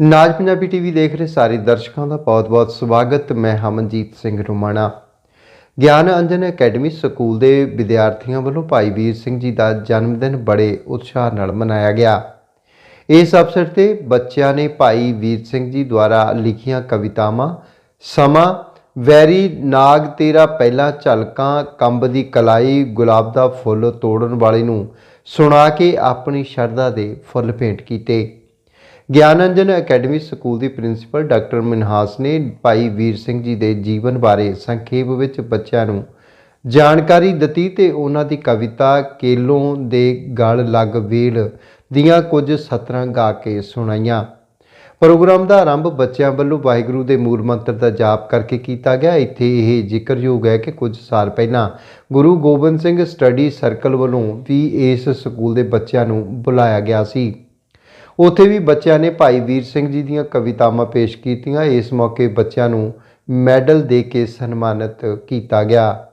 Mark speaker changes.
Speaker 1: ਨਾਜ Punjabi TV ਦੇਖ ਰਹੇ ਸਾਰੇ ਦਰਸ਼ਕਾਂ ਦਾ ਬਹੁਤ-ਬਹੁਤ ਸਵਾਗਤ। ਮੈਂ ਹਮਨਜੀਤ ਸਿੰਘ ਰੁਮਾਣਾ। ਗਿਆਨ ਅੰਜਨ ਅਕੈਡਮੀ ਸਕੂਲ ਦੇ ਵਿਦਿਆਰਥੀਆਂ ਵੱਲੋਂ ਭਾਈ ਵੀਰ ਸਿੰਘ ਜੀ ਦਾ ਜਨਮ ਦਿਨ ਬੜੇ ਉਤਸ਼ਾਹ ਨਾਲ ਮਨਾਇਆ ਗਿਆ। ਇਸ ਅਵਸਰ ਤੇ ਬੱਚਿਆਂ ਨੇ ਭਾਈ ਵੀਰ ਸਿੰਘ ਜੀ ਦੁਆਰਾ ਲਿਖੀਆਂ ਕਵਿਤਾਵਾਂ, ਸਮਾਂ, ਵੈਰੀ, ਨਾਗ, ਤੇਰਾ ਪਹਿਲਾ ਝਲਕਾਂ, ਕੰਬ ਦੀ ਕਲਾਈ, ਗੁਲਾਬ ਦਾ ਫੁੱਲ ਤੋੜਨ ਵਾਲੇ ਨੂੰ ਸੁਣਾ ਕੇ ਆਪਣੀ ਸ਼ਰਧਾ ਦੇ ਫੁੱਲ ਭੇਂਟ ਕੀਤੇ। ਗਿਆਨ ਅੰਜਨ ਅਕੈਡਮੀ ਸਕੂਲ ਦੀ ਪ੍ਰਿੰਸੀਪਲ ਡਾਕਟਰ ਮਨਹਾਸ ਨੇ ਭਾਈ ਵੀਰ ਸਿੰਘ ਜੀ ਦੇ ਜੀਵਨ ਬਾਰੇ ਸੰਖੇਪ ਵਿੱਚ ਬੱਚਿਆਂ ਨੂੰ ਜਾਣਕਾਰੀ ਦਿੱਤੀ ਤੇ ਉਹਨਾਂ ਦੀ ਕਵਿਤਾ ਕੇਲੋਂ ਦੇ ਗਲ ਲੱਗ ਵੇਲ ਦੀਆਂ ਕੁਝ ਸਤਰਾਂ ਗਾ ਕੇ ਸੁਣਾਈਆਂ। ਪ੍ਰੋਗਰਾਮ ਦਾ ਆਰੰਭ ਬੱਚਿਆਂ ਵੱਲੋਂ ਵਾਹਿਗੁਰੂ ਦੇ ਮੂਲ ਮੰਤਰ ਦਾ ਜਾਪ ਕਰਕੇ ਕੀਤਾ ਗਿਆ। ਇੱਥੇ ਇਹ ਜ਼ਿਕਰਯੋਗ ਹੈ ਕਿ ਕੁਝ ਸਾਲ ਪਹਿਲਾਂ ਗੁਰੂ ਗੋਬਿੰਦ ਸਿੰਘ ਸਟੱਡੀ ਸਰਕਲ ਵੱਲੋਂ ਵੀ ਇਸ ਸਕੂਲ ਦੇ ਬੱਚਿਆਂ ਨੂੰ ਬੁਲਾਇਆ ਗਿਆ ਸੀ। ਉੱਥੇ ਵੀ ਬੱਚਿਆਂ ਨੇ ਭਾਈ ਵੀਰ ਸਿੰਘ ਜੀ ਦੀਆਂ ਕਵਿਤਾਵਾਂ ਪੇਸ਼ ਕੀਤੀਆਂ। ਇਸ ਮੌਕੇ ਬੱਚਿਆਂ ਨੂੰ ਮੈਡਲ ਦੇ ਕੇ ਸਨਮਾਨਿਤ ਕੀਤਾ ਗਿਆ।